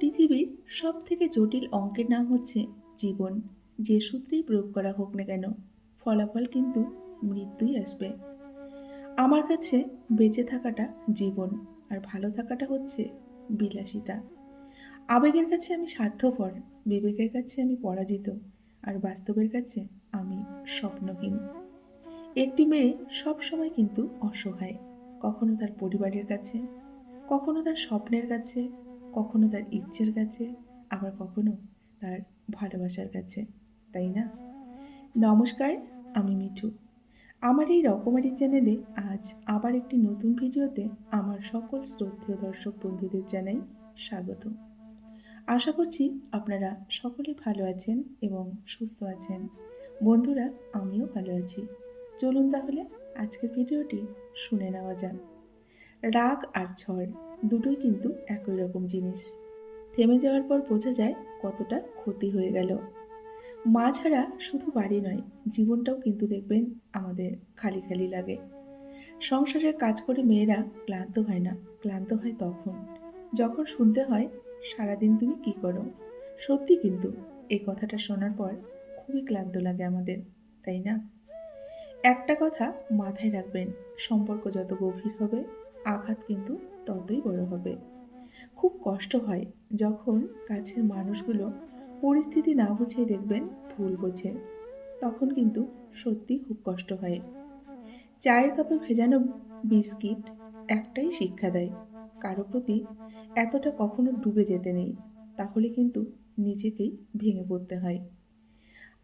পৃথিবীর সব থেকে জটিল অঙ্কের নাম হচ্ছে জীবন। যে সূত্রেই প্রয়োগ করা হোক না কেন, ফলাফল কিন্তু মৃত্যুই আসবে। আমার কাছে বেঁচে থাকাটা জীবন আর ভালো থাকাটা হচ্ছে বিলাসিতা। আবেগের কাছে আমি স্বার্থপর, বিবেকের কাছে আমি পরাজিত আর বাস্তবের কাছে আমি স্বপ্নহীন। একটি মেয়ে সব সময় কিন্তু অসহায়। কখনো তার পরিবারের কাছে, কখনো তার স্বপ্নের কাছে কখনো তার ইচ্ছের কাছে, আবার কখনো তার ভালোবাসার কাছে, তাই না? নমস্কার, আমি মিঠু। আমার এই রকমারি চ্যানেলে আজ আবার একটি নতুন ভিডিওতে আমার সকল শ্রদ্ধেয় দর্শক বন্ধুদের জানাই স্বাগত। আশা করছি আপনারা সকলে ভালো আছেন এবং সুস্থ আছেন। বন্ধুরা, আমিও ভালো আছি। চলুন তাহলে আজকের ভিডিওটি শুনে নেওয়া যাক। রাগ আর ঝড়। দুটোই কিন্তু একই রকম জিনিস। থেমে যাওয়ার পর বোঝা যায় কতটা ক্ষতি হয়ে গেল। মা ছাড়া শুধু বাড়ি নয়, জীবনটাও কিন্তু দেখবেন আমাদের খালি খালি লাগে। সংসারের কাজ করে মেয়েরা ক্লান্ত হয় না, ক্লান্ত হয় তখন। যখন শুনতে হয়, সারাদিন তুমি কি করো? সত্যি কিন্তু এই কথাটা শোনার পর খুবই ক্লান্ত লাগে আমাদের, তাই না? একটা কথা মাথায় রাখবেন, সম্পর্ক যত গভীর হবে, আঘাত কিন্তু ততই বড় হবে। খুব কষ্ট হয় যখন কাছের মানুষগুলো পরিস্থিতি না বুঝে দেখবেন, ভুল বোঝে। তখন কিন্তু সত্যি খুব কষ্ট হয়। চায়ের কাপে ভেজানো বিস্কিট একটাই শিক্ষা দেয়, কারও প্রতি এতটা কখনো ডুবে যেতে নেই, তাহলে কিন্তু নিজেকেই ভেঙে পড়তে হয়।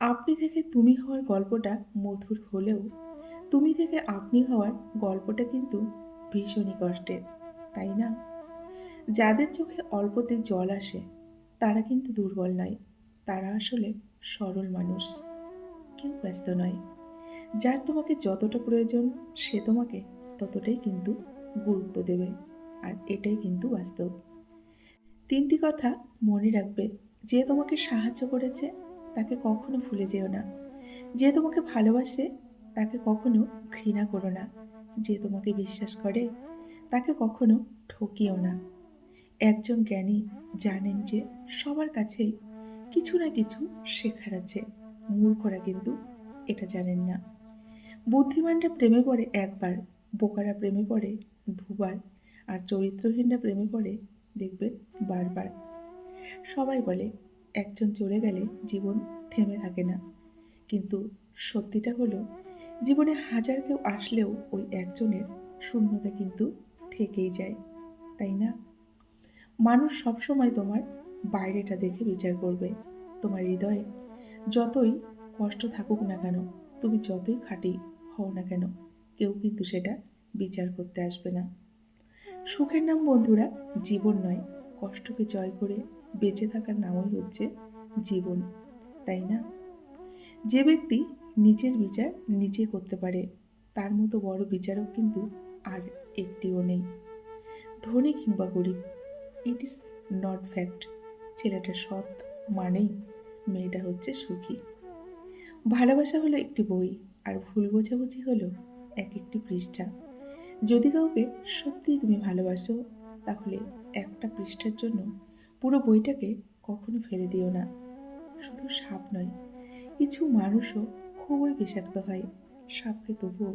আপনি থেকে তুমি হওয়ার গল্পটা মধুর হলেও, তুমি থেকে আপনি হওয়ার গল্পটা কিন্তু ভীষণই কষ্টের। তাই না? যাদের চোখে অল্পতে জল আসে, তারা কিন্তু দুর্বল নয়। তারা আসলে সরল মানুষ। কেউ ব্যস্ত নয়। যার তোমাকে যতটা প্রয়োজন, সে তোমাকে ততটাই কিন্তু গুরুত্ব দেবে। আর এটাই কিন্তু বাস্তব। তিনটি কথা মনে রাখবে। যে তোমাকে সাহায্য করেছে, তাকে কখনো ভুলে যেও না। যে তোমাকে ভালোবাসে, তাকে কখনো ঘৃণা করো না। যে তোমাকে বিশ্বাস করে তাকে কখনো ঠকিও না। একজন জ্ঞানী জানেন যে সবার কাছেই কিছু না কিছু শেখার আছে। মূর্খরা কিন্তু এটা জানেন না। বুদ্ধিমানরা প্রেমে পড়ে একবার, বোকারা প্রেমে পড়ে দুবার, আর চরিত্রহীনরা প্রেমে পড়ে দেখবে বারবার। সবাই বলে, একজন চলে গেলে জীবন থেমে থাকে না। কিন্তু সত্যিটা হলো, জীবনে হাজার কেউ আসলেও ওই একজনের শূন্যতা কিন্তু থেকেই যায়, তাই না? মানুষ সবসময় তোমার বাইরেটা দেখে বিচার করবে, তোমার হৃদয়ে। যতই কষ্ট থাকুক না কেন, তুমি যতই খাঁটি হও না কেন, কেউ কিন্তু সেটা বিচার করতে আসবে না। সুখের নাম বন্ধুরা, জীবন নয়, কষ্টকে জয় করে বেঁচে থাকার নামই হচ্ছে জীবন, তাই না? যে ব্যক্তি নিজের বিচার নিজে করতে পারে, তার মতো বড় বিচারক কিন্তু আর একটিও নেই। ধনী কিংবা গরিব ইট ইজ নট ফ্যাক্ট ছেলেটা সৎ মানেই মেয়েটা হচ্ছে সুখী। ভালোবাসা হলো একটি বই, আর ভুল বোঝাবুঝি হলো এক একটি পৃষ্ঠা। যদি কাউকে সত্যিই তুমি ভালোবাসো, তাহলে একটা পৃষ্ঠার জন্য পুরো বইটাকে কখনো ফেলে দিও না। শুধু সাপ নয়, কিছু মানুষও খুবই বিষাক্ত হয়। সাপকে তবুও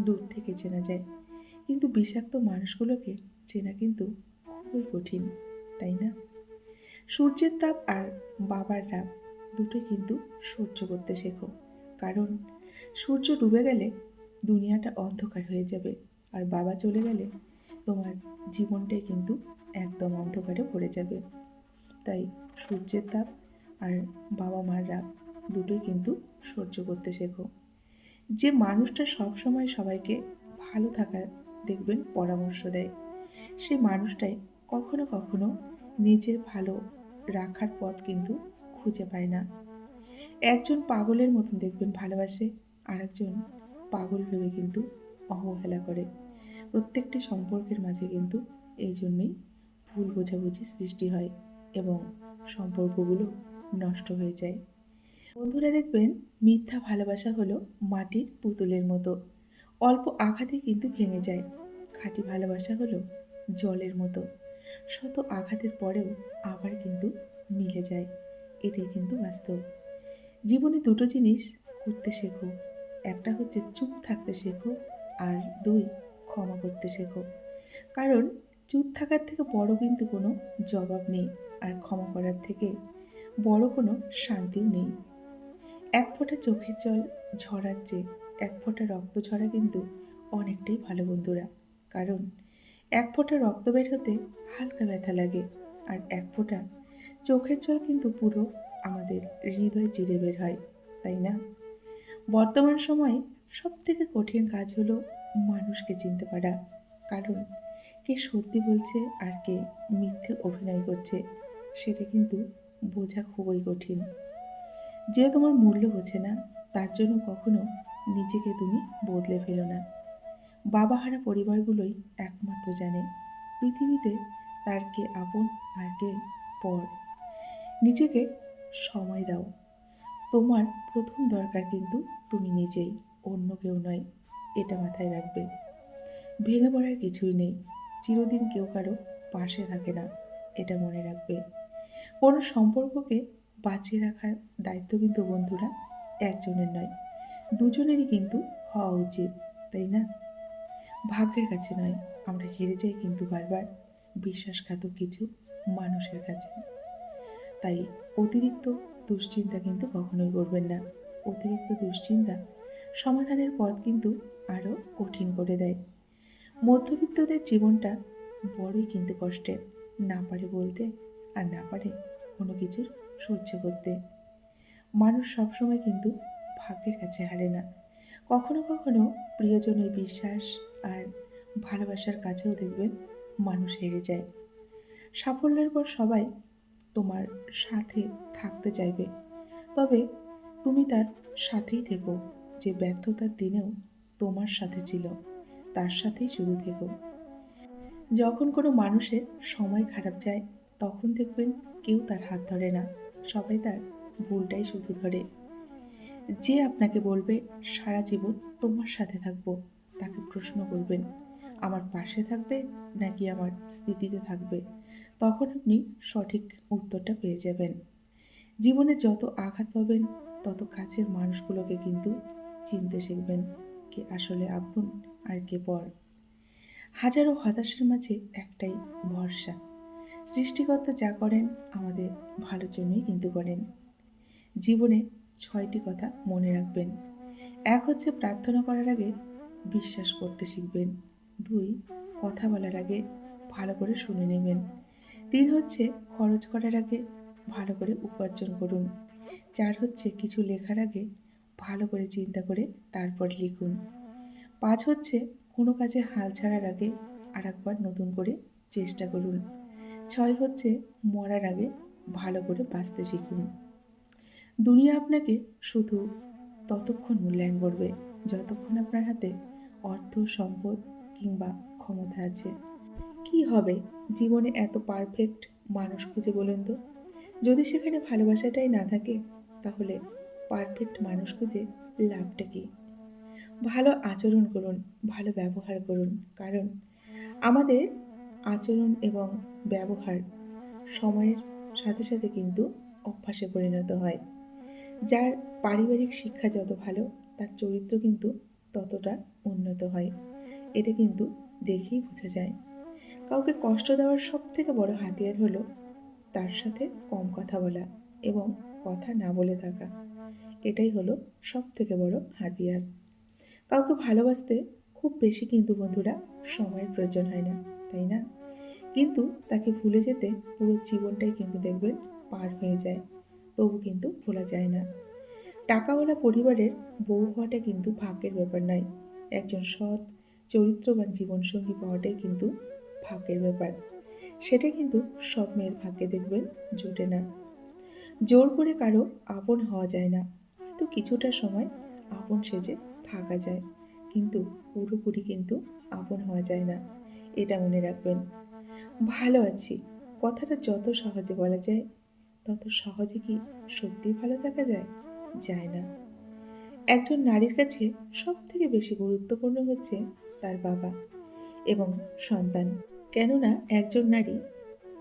দূর থেকে চেনা যায়। কিন্তু বিষাক্ত মানুষগুলোকে চেনা কিন্তু খুবই কঠিন, তাই না? সূর্যের তাপ আর বাবার রাগ দুটোই কিন্তু সহ্য করতে শেখো। কারণ সূর্য ডুবে গেলে দুনিয়াটা অন্ধকার হয়ে যাবে আর বাবা চলে গেলে তোমার জীবনটাই কিন্তু একদম অন্ধকারে পড়ে যাবে। তাই সূর্যের তাপ আর বাবা মার রাগ দুটোই কিন্তু সহ্য করতে শেখো। যে মানুষটা সবসময় সবাইকে ভালো থাকার দেখবেন পরামর্শ দেয়। সেই মানুষটাই কখনো কখনো নিজের ভালো রাখার পথ কিন্তু খুঁজে পায় না। একজন পাগলের মতন দেখবেন ভালোবাসে আর একজন পাগল ভেবে কিন্তু অবহেলা করে। প্রত্যেকটি সম্পর্কের মাঝে কিন্তু এই জন্যই ভুল বোঝাবুঝি সৃষ্টি হয় এবং সম্পর্কগুলো নষ্ট হয়ে যায়। বন্ধুরা দেখবেন মিথ্যা ভালোবাসা হলো মাটির পুতুলের মতো। অল্প আঘাতে কিন্তু ভেঙে যায়। খাঁটি ভালোবাসা হলো জলের মতো। শত আঘাতের পরেও আবার কিন্তু মিলে যায়। এটাই কিন্তু বাস্তব। জীবনে দুটো জিনিস করতে শেখো। একটা হচ্ছে চুপ থাকতে শেখো আর দুই ক্ষমা করতে শেখো। কারণ চুপ থাকার থেকে বড় কিন্তু কোনো জবাব নেই আর ক্ষমা করার থেকে বড় কোনো শান্তিও নেই। এক ফোঁটা চোখের জল ঝরার চেয়ে এক ফোঁটা রক্ত ঝরা কিন্তু অনেকটাই ভালো বন্ধুরা। কারণ এক ফোঁটা রক্ত বের হতে হালকা ব্যথা লাগে আর এক ফোঁটা চোখের জল কিন্তু পুরো আমাদের হৃদয় চিরে বের হয়, তাই না? বর্তমান সময়ে সব থেকে কঠিন কাজ হলো মানুষকে চিনতে পারা। কারণ কে সত্যি বলছে আর কে মিথ্যে অভিনয় করছে, সেটা কিন্তু বোঝা খুবই কঠিন। যে তোমার মূল্য বোঝে না, তার জন্য কখনো নিজেকে তুমি বদলে ফেলো না। বাবাহারা পরিবারগুলোই একমাত্র জানে, পৃথিবীতে তার কে আপন আর কে পর। নিজেকে সময় দাও। তোমার প্রথম দরকার কিন্তু তুমি নিজেই, অন্য কেউ নয়, এটা মাথায় রাখবে। ভেঙে পড়ার কিছুই নেই, চিরদিন কেউ কারও পাশে থাকে না, এটা মনে রাখবে। কোনো সম্পর্ককে বাঁচিয়ে রাখার দায়িত্ব কিন্তু বন্ধুরা একজনের নয় দুজনেরই কিন্তু হওয়া উচিত, তাই না? ভাগ্যের কাছে নয়, আমরা হেরে যাই কিন্তু বারবার, বিশ্বাসঘাতক কিছু মানুষের কাছে। তাই অতিরিক্ত দুশ্চিন্তা কিন্তু কখনোই করবেন না। অতিরিক্ত দুশ্চিন্তা সমাধানের পথ কিন্তু আরও কঠিন করে দেয়। মধ্যবিত্তদের জীবনটা বড়ই কিন্তু কষ্টের, না পারে বলতে আর না পারে কোনো কিছুর সহ্য করতে। মানুষ সবসময় কিন্তু ভাগ্যের কাছে হারে না। কখনো কখনো প্রিয়জনের বিশ্বাস আর ভালোবাসার কাছেও দেখবেন মানুষ হেরে যায়। সাফল্যের পর সবাই তোমার সাথে থাকতে চাইবে। তবে তুমি তার সাথেই থেকো, যে ব্যর্থতার দিনেও তোমার সাথে ছিল, তার সাথেই শুরু থেকো। যখন কোনো মানুষের সময় খারাপ যায়, তখন দেখবেন কেউ তার হাত ধরে না, সবাই তার ভুলটাই শুধু ধরে। যে আপনাকে বলবে, সারা জীবন তোমার সাথে থাকব, তাকে প্রশ্ন করবেন। আমার পাশে থাকবে নাকি আমার স্থিতিতে থাকবে? তখন আপনি সঠিক উত্তরটা পেয়ে যাবেন। জীবনে যত আঘাত পাবেন, তত কাছের মানুষগুলোকে কিন্তু চিনতে শিখবেন, কে আসলে আপন আর কে পর। হাজারো হতাশার মাঝে একটাই ভরসা, সৃষ্টিকর্তা যা করেন আমাদের ভালোর জন্যই কিন্তু করেন। জীবনে ছয়টি কথা মনে রাখবেন। এক হচ্ছে প্রার্থনা করার আগে বিশ্বাস করতে শিখবেন। দুই, কথা বলার আগে ভালো করে শুনে নেবেন। তিন হচ্ছে খরচ করার আগে ভালো করে উপার্জন করুন। চার হচ্ছে কিছু লেখার আগে ভালো করে চিন্তা করে তারপর লিখুন। পাঁচ হচ্ছে কোনো কাজে হাল ছাড়ার আগে আর একবার নতুন করে চেষ্টা করুন। ছয় হচ্ছে মরার আগে ভালো করে বাঁচতে শিখুন। দুনিয়া আপনাকে শুধু ততক্ষণ মূল্যায়ন করবে, যতক্ষণ আপনার হাতে অর্থ, সম্পদ কিংবা ক্ষমতা আছে। কি হবে জীবনে এত পারফেক্ট মানুষ খুঁজে বলুন তো? যদি সেখানে ভালোবাসাটাই না থাকে, তাহলে পারফেক্ট মানুষ খুঁজে লাভটা কি? ভালো আচরণ করুন, ভালো ব্যবহার করুন, কারণ আমাদের আচরণ এবং ব্যবহার সময়ের সাথে সাথে কিন্তু অভ্যাসে পরিণত হয়। যার পারিবারিক শিক্ষা যত ভালো, তার চরিত্র কিন্তু ততটা উন্নত হয়। এটা কিন্তু দেখেই বোঝা যায়। কাউকে কষ্ট দেওয়ার সব থেকে বড় হাতিয়ার হলো তার সাথে কম কথা বলা এবং কথা না বলে থাকা। এটাই হলো সব থেকে বড় হাতিয়ার। কাউকে ভালোবাসতে খুব বেশি কিন্তু বন্ধুরা সময়ের প্রয়োজন হয় না, তাই না? কিন্তু তাকে ভুলে যেতে পুরো জীবনটাই কিন্তু দেখবেন পার হয়ে যায়। তবু কিন্তু ভোলা যায় না। টাকাওয়ালা পরিবারের বউ হওয়াটা কিন্তু ভাগ্যের ব্যাপার নয়। একজন সৎ, চরিত্রবান জীবনসঙ্গী পাওয়াটাই কিন্তু ভাগ্যের ব্যাপার। সেটা কিন্তু সব মেয়ের ভাগ্যে দেখবেন জোটে না। জোর করে কারও আপন হওয়া যায় না। হয়তো কিছুটা সময় আপন সেজে থাকা যায়, কিন্তু পুরোপুরি কিন্তু আপন হওয়া যায় না। এটা মনে রাখবেন। ভালো আছি। কথাটা যত সহজে বলা যায় তত সহজে কি সত্যি ভালো থাকা যায়? যায় না। একজন নারীর কাছে সব থেকে বেশি গুরুত্বপূর্ণ হচ্ছে তার বাবা এবং সন্তান। কেননা একজন নারী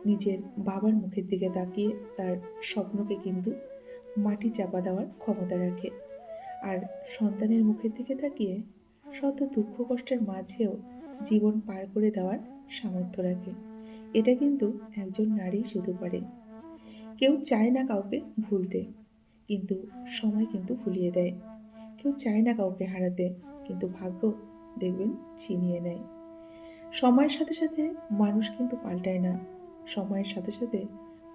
নিজের বাবার মুখের দিকে তাকিয়ে তার স্বপ্নকে কিন্তু মাটি চাপা দেওয়ার ক্ষমতা রাখে। আর সন্তানের মুখের দিকে তাকিয়ে শত দুঃখ কষ্টের মাঝেও জীবন পার করে দেওয়ার সামর্থ্য রাখে। এটা কিন্তু একজন নারী শুধু পারে। কেউ চায় না কাউকে ভুলতে, কিন্তু সময় কিন্তু ভুলিয়ে দেয়। কেউ চায় না কাউকে হারাতে, কিন্তু ভাগ্য দেখবেন ছিনিয়ে নেয়। সময়ের সাথে সাথে মানুষ কিন্তু পাল্টায় না। সময়ের সাথে সাথে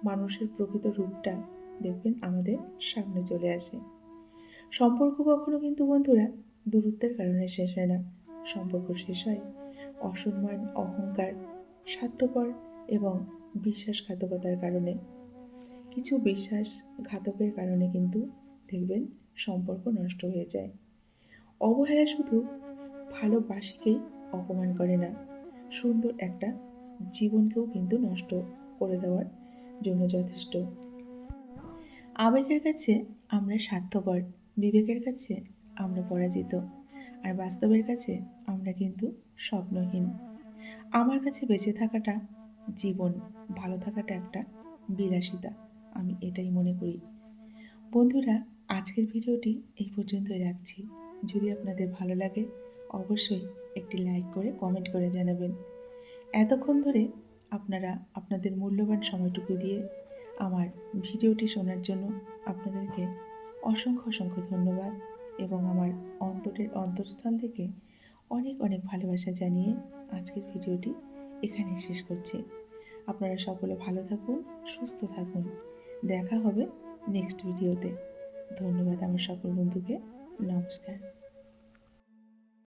মানুষের প্রকৃত রূপটা দেখবেন আমাদের সামনে চলে আসে। সম্পর্ক কখনো কিন্তু বন্ধুরা দূরত্বের কারণে শেষ হয় না। সম্পর্ক শেষ হয় অসম্মান, অহংকার, স্বার্থপর এবং বিশ্বাসঘাতকতার কারণে। কিছু বিশ্বাসঘাতকের কারণে কিন্তু দেখবেন সম্পর্ক নষ্ট হয়ে যায়। অবহেলা শুধু ভালোবাসিকেই অপমান করে না, সুন্দর একটা জীবনকেও কিন্তু নষ্ট করে দেওয়ার জন্য যথেষ্ট। আবেগের কাছে আমরা স্বার্থপর, বিবেকের কাছে আমরা পরাজিত, আর বাস্তবের কাছে আমরা কিন্তু স্বপ্নহীন। আমার কাছে বেঁচে থাকাটা জীবন, ভালো থাকাটা একটা বিলাসিতা। আমি এটাই মনে করি। বন্ধুরা, আজকের ভিডিওটি এই পর্যন্তই রাখছি। যদি আপনাদের ভালো লাগে, অবশ্যই একটি লাইক করে কমেন্ট করে জানাবেন। এতক্ষণ ধরে আপনারা আপনাদের মূল্যবান সময়টুকু দিয়ে আমার ভিডিওটি শোনার জন্য আপনাদেরকে অসংখ্য অসংখ্য ধন্যবাদ এবং আমার অন্তরের অন্তরস্থল থেকে অনেক অনেক ভালোবাসা জানিয়ে আজকের ভিডিওটি এখানে শেষ করছি। আপনারা সকলে ভালো থাকুন, সুস্থ থাকুন। দেখা হবে নেক্সট ভিডিওতে ধন্যবাদ আমার সকল বন্ধুকে। নমস্কার।